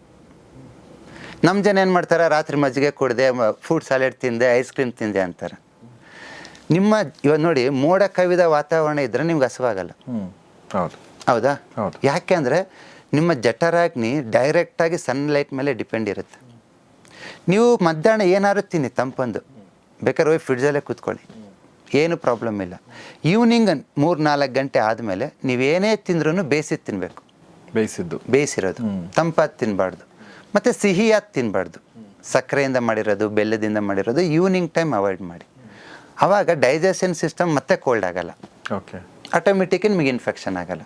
ನಮ್ಮ ಜನ ಏನು ಮಾಡ್ತಾರೆ? ರಾತ್ರಿ ಮಜ್ಜಿಗೆ ಕುಡಿದೆ ಫ್ರೂಟ್ ಸಾಲೆಡ್ ತಿಂದೆ ಐಸ್ ಕ್ರೀಮ್ ತಿಂದೆ ಅಂತಾರೆ. ನಿಮ್ಮ ಇವಾಗ ನೋಡಿ ಮೋಡ ಕವಿದ ವಾತಾವರಣ ಇದ್ದರೆ ನಿಮ್ಗೆ ಹಸುವಾಗಲ್ಲ. ಹೌದು. ಹೌದಾ? ಹೌದು. ಯಾಕೆ ಅಂದರೆ ನಿಮ್ಮ ಜಠರಾಗ್ನಿ ಡೈರೆಕ್ಟಾಗಿ ಸನ್ಲೈಟ್ ಮೇಲೆ ಡಿಪೆಂಡ್ ಇರುತ್ತೆ. ನೀವು ಮಧ್ಯಾಹ್ನ ಏನಾದ್ರು ತಿನ್ನಿ ತಂಪಂದು. ಬೇಕಾದ್ರೆ ಹೋಗಿ ಫ್ರಿಡ್ಜಲ್ಲೇ ಕೂತ್ಕೊಳ್ಳಿ. ಏನು ಪ್ರಾಬ್ಲಮ್ ಇಲ್ಲ. ಈವ್ನಿಂಗ್ ಮೂರು ನಾಲ್ಕು ಗಂಟೆ ಆದಮೇಲೆ ನೀವೇನೇ ತಿಂದ್ರೂ ಬೇಯಿಸಿದ್ದು ತಿನ್ನಬೇಕು ಬೇಯಿಸಿದ್ದು. ಬೇಯಿಸಿರೋದು. ತಂಪಾದ ತಿನ್ನಬಾರ್ದು ಮತ್ತು ಸಿಹಿಯಾಗಿ ತಿನ್ನಬಾರ್ದು ಸಕ್ಕರೆಯಿಂದ ಮಾಡಿರೋದು ಬೆಲ್ಲದಿಂದ ಮಾಡಿರೋದು ಈವ್ನಿಂಗ್ ಟೈಮ್ ಅವಾಯ್ಡ್ ಮಾಡಿ. ಆವಾಗ ಡೈಜೆಷನ್ ಸಿಸ್ಟಮ್ ಮತ್ತೆ ಕೋಲ್ಡ್ ಆಗಲ್ಲ. ಓಕೆ ಆಟೋಮೆಟಿಕ್ ನಿಮಗೆ ಇನ್ಫೆಕ್ಷನ್ ಆಗಲ್ಲ.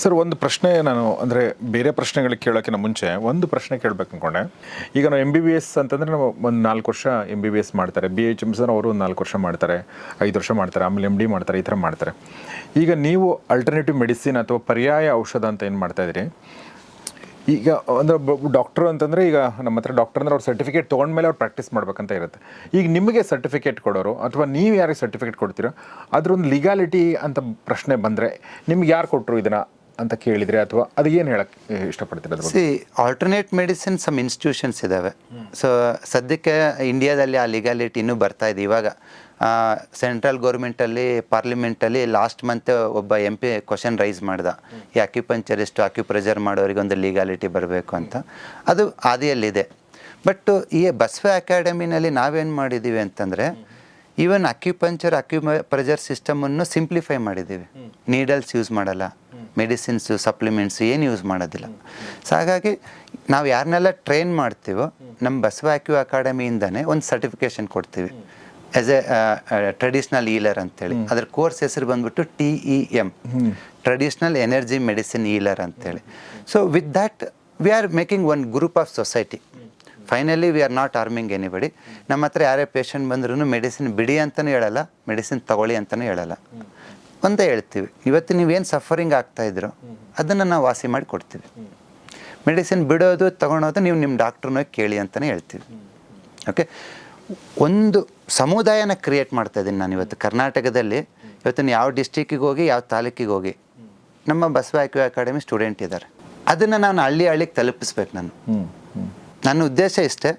ಸರ್ ಒಂದು ಪ್ರಶ್ನೆ ನಾನು ಅಂದರೆ ಬೇರೆ ಪ್ರಶ್ನೆಗಳಿಗೆ ಕೇಳೋಕ್ಕಿಂತ ಮುಂಚೆ ಒಂದು ಪ್ರಶ್ನೆ ಕೇಳಬೇಕು ಅಂದ್ಕೊಂಡೆ ಈಗ ನಾವು ಎಂ ಬಿ ಬಿ ಎಸ್ ಅಂತಂದರೆ ನಾವು ಒಂದು ನಾಲ್ಕು ವರ್ಷ ಎಂ ಬಿ ಬಿ ಎಸ್ ಮಾಡ್ತಾರೆ. ಬಿ ಎಚ್ ಎಂ ಸರ್ ಅವರು ಒಂದು ನಾಲ್ಕು ವರ್ಷ ಮಾಡ್ತಾರೆ ಐದು ವರ್ಷ ಮಾಡ್ತಾರೆ ಆಮೇಲೆ ಎಂ ಡಿ ಮಾಡ್ತಾರೆ ಈ ಥರ ಮಾಡ್ತಾರೆ. ಈಗ ನೀವು ಅಲ್ಟರ್ನೇಟಿವ್ ಮೆಡಿಸಿನ್ ಅಥವಾ ಪರ್ಯಾಯ ಔಷಧ ಅಂತ ಏನು ಮಾಡ್ತಾ ಇದ್ದೀರಿ? ಈಗ ಅಂದರೆ ಡಾಕ್ಟ್ರು ಅಂತಂದರೆ ಈಗ ನಮ್ಮ ಹತ್ರ ಡಾಕ್ಟರ್ ಅಂದ್ರೆ ಅವ್ರು ಸರ್ಟಿಫಿಕೇಟ್ ತೊಗೊಂಡ್ಮೇಲೆ ಅವ್ರು ಪ್ರಾಕ್ಟೀಸ್ ಮಾಡ್ಬೇಕಂತ ಇರುತ್ತೆ. ಈಗ ನಿಮಗೆ ಸರ್ಟಿಫಿಕೇಟ್ ಕೊಡೋರು ಅಥವಾ ನೀವು ಯಾರಿಗೆ ಸರ್ಟಿಫಿಕೇಟ್ ಕೊಡ್ತೀರೋ ಅದ್ರೊಂದು ಲೀಗಾಲಿಟಿ ಅಂತ ಪ್ರಶ್ನೆ ಬಂದರೆ ನಿಮ್ಗೆ ಯಾರು ಕೊಟ್ಟರು ಇದನ್ನು ಅಂತ ಕೇಳಿದರೆ ಅಥವಾ ಅದು ಏನು ಹೇಳಕ್ಕೆ ಇಷ್ಟಪಡ್ತೀರಾ see alternate medicine some institutions ಇದ್ದಾವೆ ಸೊ ಸದ್ಯಕ್ಕೆ ಇಂಡಿಯಾದಲ್ಲಿ ಆ ಲೀಗಾಲಿಟಿನೂ ಇನ್ನೂ ಬರ್ತಾ ಇದೆ ಇವಾಗ. ಸೆಂಟ್ರಲ್ ಗೌರ್ಮೆಂಟಲ್ಲಿ ಪಾರ್ಲಿಮೆಂಟಲ್ಲಿ ಲಾಸ್ಟ್ ಮಂತ್ ಒಬ್ಬ ಎಂ ಪಿ ಕ್ವಶನ್ ರೈಸ್ ಮಾಡ್ದ. ಈ ಅಕ್ಯುಪಂಚರಿಸ್ಟ್ ಅಕ್ಯುಪ್ರೆಜರ್ ಮಾಡೋರಿಗೆ ಒಂದು ಲೀಗಾಲಿಟಿ ಬರಬೇಕು ಅಂತ. ಅದು ಆದಿಯಲ್ಲಿದೆ ಬಟ್ ಈ ಬಸವ ಅಕಾಡೆಮಿನಲ್ಲಿ ನಾವೇನು ಮಾಡಿದ್ದೀವಿ ಅಂತಂದರೆ ಈವನ್ ಅಕ್ಯುಪಂಚರ್ ಅಕ್ಯುಪ್ರೆಜರ್ ಸಿಸ್ಟಮನ್ನು ಸಿಂಪ್ಲಿಫೈ ಮಾಡಿದ್ದೀವಿ ನೀಡಲ್ಸ್ ಯೂಸ್ ಮಾಡಲ್ಲ. ಮೆಡಿಸಿನ್ಸು ಸಪ್ಲಿಮೆಂಟ್ಸು ಏನು ಯೂಸ್ ಮಾಡೋದಿಲ್ಲ. ಸೊ ಹಾಗಾಗಿ ನಾವು ಯಾರನ್ನೆಲ್ಲ ಟ್ರೈನ್ ಮಾಡ್ತೀವೋ ನಮ್ಮ ಬಸವ ಅಕ್ಯು ಅಕಾಡೆಮಿಯಿಂದನೇ ಒಂದು ಸರ್ಟಿಫಿಕೇಶನ್ ಕೊಡ್ತೀವಿ. ಆ್ಯಸ್ ಎ ಟ್ರೆಡಿಷ್ನಲ್ ಈಲರ್ ಅಂತೇಳಿ. ಅದ್ರ ಕೋರ್ಸ್ ಹೆಸರು ಬಂದ್ಬಿಟ್ಟು T E M traditional energy medicine healer ಅಂತೇಳಿ. So with that we are making one group of society finally we are not harming anybody ನಮ್ಮ ಹತ್ರ ಯಾರೇ ಪೇಷಂಟ್ ಬಂದ್ರೂ ಮೆಡಿಸಿನ್ ಬಿಡಿ ಅಂತಲೂ ಹೇಳಲ್ಲ ಮೆಡಿಸಿನ್ ತಗೊಳ್ಳಿ ಅಂತಲೂ ಹೇಳಲ್ಲ. ಒಂದೇ ಹೇಳ್ತೀವಿ. ಇವತ್ತು ನೀವೇನು ಸಫರಿಂಗ್ ಆಗ್ತಾ ಇದ್ರು ಅದನ್ನು ನಾವು ವಾಸಿ ಮಾಡಿ ಕೊಡ್ತೀವಿ. ಮೆಡಿಸಿನ್ ಬಿಡೋದು ತಗೊಳೋದು ನೀವು ನಿಮ್ಮ ಡಾಕ್ಟ್ರನ್ನ ಕೇಳಿ ಅಂತಲೇ ಹೇಳ್ತೀವಿ. ಓಕೆ ಒಂದು ಸಮುದಾಯನ ಕ್ರಿಯೇಟ್ ಮಾಡ್ತಾ ಇದ್ದೀನಿ ನಾನು ಇವತ್ತು. ಕರ್ನಾಟಕದಲ್ಲಿ ಇವತ್ತು ನೀವು ಯಾವ ಡಿಸ್ಟಿಕ್ಕಿಗೆ ಹೋಗಿ ಯಾವ ತಾಲೂಕಿಗೆ ಹೋಗಿ ನಮ್ಮ ಬಸವ ಐಕ್ಯ ಅಕಾಡೆಮಿ ಸ್ಟೂಡೆಂಟ್ ಇದ್ದಾರೆ. ಅದನ್ನು ನಾನು ಹಳ್ಳಿ ಹಳ್ಳಿಗೆ ತಲುಪಿಸ್ಬೇಕು ನಾನು. ನನ್ನ ಉದ್ದೇಶ ಇಷ್ಟೇ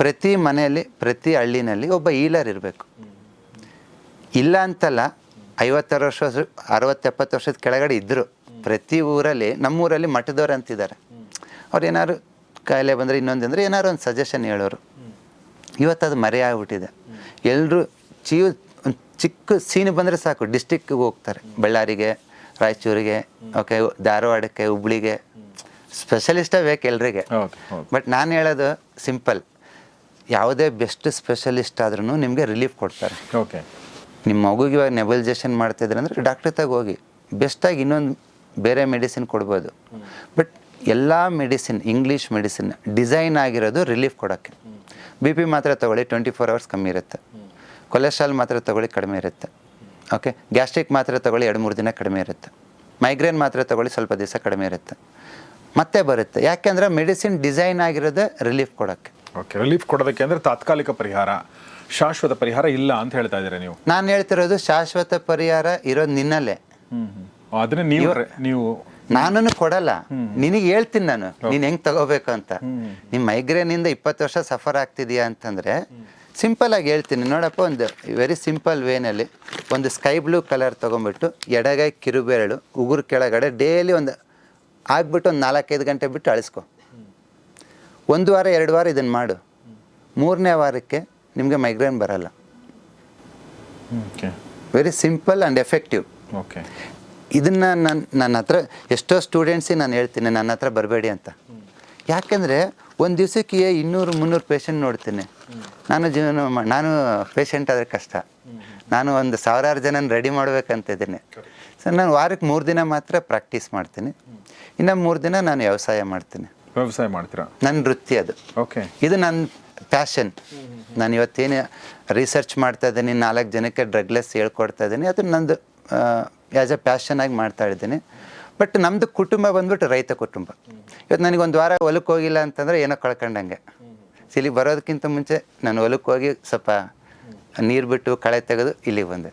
ಪ್ರತಿ ಮನೆಯಲ್ಲಿ ಪ್ರತಿ ಹಳ್ಳಿನಲ್ಲಿ ಒಬ್ಬ ಈಲರ್ ಇರಬೇಕು. ಇಲ್ಲ ಅಂತಲ್ಲ ಐವತ್ತಾರು ವರ್ಷ ಅರವತ್ತೆಪ್ಪತ್ತು ವರ್ಷದ ಕೆಳಗಡೆ ಇದ್ದರು ಪ್ರತಿ ಊರಲ್ಲಿ ನಮ್ಮೂರಲ್ಲಿ ಮಠದವ್ರು ಅಂತಿದ್ದಾರೆ. ಅವ್ರು ಏನಾದ್ರು ಕಾಯಿಲೆ ಬಂದರೆ ಇನ್ನೊಂದು ಅಂದರೆ ಏನಾದ್ರು ಒಂದು ಸಜೆಷನ್ ಹೇಳೋರು. ಇವತ್ತು ಅದು ಮರೆ ಆಗ್ಬಿಟ್ಟಿದೆ. ಎಲ್ಲರೂ ಚೀ ಒಂದು ಚಿಕ್ಕ ಸೀನು ಬಂದರೆ ಸಾಕು. ಡಿಸ್ಟಿಕ್ಗೆ ಹೋಗ್ತಾರೆ. ಬಳ್ಳಾರಿಗೆ ರಾಯಚೂರಿಗೆ ಓಕೆ ಧಾರವಾಡಕ್ಕೆ ಹುಬ್ಳಿಗೆ. ಸ್ಪೆಷಲಿಸ್ಟೇ ಬೇಕು ಎಲ್ರಿಗೆ ಬಟ್ ನಾನು ಹೇಳೋದು ಸಿಂಪಲ್ ಯಾವುದೇ ಬೆಸ್ಟ್ ಸ್ಪೆಷಲಿಸ್ಟ್ ಆದ್ರೂ ನಿಮಗೆ ರಿಲೀಫ್ ಕೊಡ್ತಾರೆ. ಓಕೆ ನಿಮ್ಮ ಮಗುಗೆ ಇವಾಗ ನೆಬಲೈಸೇಷನ್ ಮಾಡ್ತಿದ್ರೆ ಅಂದರೆ ಡಾಕ್ಟ್ರ್ ತಾಗ ಹೋಗಿ. ಬೆಸ್ಟಾಗಿ ಇನ್ನೊಂದು ಬೇರೆ ಮೆಡಿಸಿನ್ ಕೊಡ್ಬೋದು. ಬಟ್ ಎಲ್ಲ ಮೆಡಿಸಿನ್ ಇಂಗ್ಲೀಷ್ ಮೆಡಿಸಿನ್ ಡಿಸೈನ್ ಆಗಿರೋದು ರಿಲೀಫ್ ಕೊಡೋಕ್ಕೆ. ಬಿ ಪಿ ಮಾತ್ರ ತೊಗೊಳ್ಳಿ ಟ್ವೆಂಟಿ ಫೋರ್ ಅವರ್ಸ್ ಕಮ್ಮಿ ಇರುತ್ತೆ. ಕೊಲೆಸ್ಟ್ರಾಲ್ ಮಾತ್ರ ತೊಗೊಳ್ಳಿ ಕಡಿಮೆ ಇರುತ್ತೆ. ಓಕೆ ಗ್ಯಾಸ್ಟ್ರಿಕ್ ಮಾತ್ರ ತೊಗೊಳ್ಳಿ ಎರಡು ಮೂರು ದಿನ ಕಡಿಮೆ ಇರುತ್ತೆ. ಮೈಗ್ರೇನ್ ಮಾತ್ರ ತೊಗೊಳ್ಳಿ ಸ್ವಲ್ಪ ದಿವಸ ಕಡಿಮೆ ಇರುತ್ತೆ. ಮತ್ತೆ ಬರುತ್ತೆ. ಯಾಕೆಂದರೆ ಮೆಡಿಸಿನ್ ಡಿಸೈನ್ ಆಗಿರೋದು ರಿಲೀಫ್ ಕೊಡೋಕ್ಕೆ. ಓಕೆ ರಿಲೀಫ್ ಕೊಡೋದಕ್ಕೆ ಅಂದರೆ ತಾತ್ಕಾಲಿಕ ಪರಿಹಾರ. ಶಾಶ್ವತ ಪರಿಹಾರ ಇಲ್ಲ ಅಂತ ಹೇಳ್ತಾ ಇದ್ದೀರಾ ನೀವು? ನಾನು ಹೇಳ್ತಿರೋದು ಶಾಶ್ವತ ಪರಿಹಾರ ಇರೋದು ನಿನ್ನಲ್ಲೇ. ಅದನ್ನ ನೀವು ನೀವು ನಾನು ಕೊಡಲ್ಲ. ನಿನಗೆ ಹೇಳ್ತೀನಿ ನಾನು. ನೀನು ಹೆಂಗೆ ತಗೋಬೇಕು ಅಂತ. ನಿಮ್ಮ ಮೈಗ್ರೇನಿಂದ ಇಪ್ಪತ್ತು ವರ್ಷ ಸಫರ್ ಆಗ್ತಿದೆಯಾ ಅಂತಂದ್ರೆ ಸಿಂಪಲ್ ಆಗಿ ಹೇಳ್ತೀನಿ. ನೋಡಪ್ಪ ಒಂದು ವೆರಿ ಸಿಂಪಲ್ ವೇನಲ್ಲಿ ಒಂದು ಸ್ಕೈ ಬ್ಲೂ ಕಲರ್ ತೊಗೊಂಬಿಟ್ಟು ಎಡಗೈ ಕಿರುಬೆರಳು ಉಗುರು ಕೆಳಗಡೆ ಡೈಲಿ ಒಂದು ಆಗ್ಬಿಟ್ಟು ಒಂದು ನಾಲ್ಕೈದು ಗಂಟೆ ಬಿಟ್ಟು ಅಳಿಸ್ಕೊ. ಒಂದು ವಾರ ಎರಡು ವಾರ ಇದನ್ನು ಮಾಡು. ಮೂರನೇ ವಾರಕ್ಕೆ ನಿಮಗೆ ಮೈಗ್ರೇನ್ ಬರಲ್ಲ. Very simple and effective okay ಇದನ್ನು ನನ್ನ ನನ್ನ ಹತ್ರ ಎಷ್ಟೋ ಸ್ಟೂಡೆಂಟ್ಸಿಗೆ ನಾನು ಹೇಳ್ತೀನಿ ನನ್ನ ಹತ್ರ ಬರಬೇಡಿ ಅಂತ. ಯಾಕೆಂದರೆ ಒಂದು ದಿವಸಕ್ಕೆ ಇನ್ನೂರು ಮುನ್ನೂರು ಪೇಷಂಟ್ ನೋಡ್ತೀನಿ. ನಾನು ಜೀವನ ನಾನು ಪೇಷಂಟ್ ಆದರೆ ಕಷ್ಟ. ನಾನು ಒಂದು ಸಾವಿರಾರು ಜನನ ರೆಡಿ ಮಾಡ್ಬೇಕಂತಿದ್ದೀನಿ ಸೊ ನಾನು ವಾರಕ್ಕೆ ಮೂರು ದಿನ ಮಾತ್ರ ಪ್ರಾಕ್ಟೀಸ್ ಮಾಡ್ತೀನಿ. ಇನ್ನು ಮೂರು ದಿನ ನಾನು ವ್ಯವಸಾಯ ಮಾಡ್ತೀನಿ. ವ್ಯವಸಾಯ ಮಾಡ್ತೀರಾ? ನನ್ನ ವೃತ್ತಿ ಅದು. ಓಕೆ. ಇದು ನನ್ನ ಪ್ಯಾಷನ್ ನಾನು ಇವತ್ತೇನು ರಿಸರ್ಚ್ ಮಾಡ್ತಾ ಇದ್ದೀನಿ ನಾಲ್ಕು ಜನಕ್ಕೆ ಡ್ರಗ್ಲೆಸ್ ಹೇಳ್ಕೊಡ್ತಾ ಇದ್ದೀನಿ. ಅದು ನಂದು ಆ್ಯಸ್ ಎ ಪ್ಯಾಷನ್ ಆಗಿ ಮಾಡ್ತಾ ಇದ್ದೀನಿ. ಬಟ್ ನಮ್ಮದು ಕುಟುಂಬ ಬಂದ್ಬಿಟ್ಟು ರೈತ ಕುಟುಂಬ. ಇವತ್ತು ನನಗೊಂದು ವಾರ ಹೊಲಕ್ಕೆ ಹೋಗಿಲ್ಲ ಅಂತಂದರೆ ಏನೋ ಕಳ್ಕೊಂಡಂಗೆ. ಇಲ್ಲಿ ಬರೋದಕ್ಕಿಂತ ಮುಂಚೆ ನಾನು ಹೊಲಕ್ಕೆ ಹೋಗಿ ಸ್ವಲ್ಪ ನೀರು ಬಿಟ್ಟು ಕಳೆ ತೆಗೆದು ಇಲ್ಲಿಗೆ ಬಂದೆ.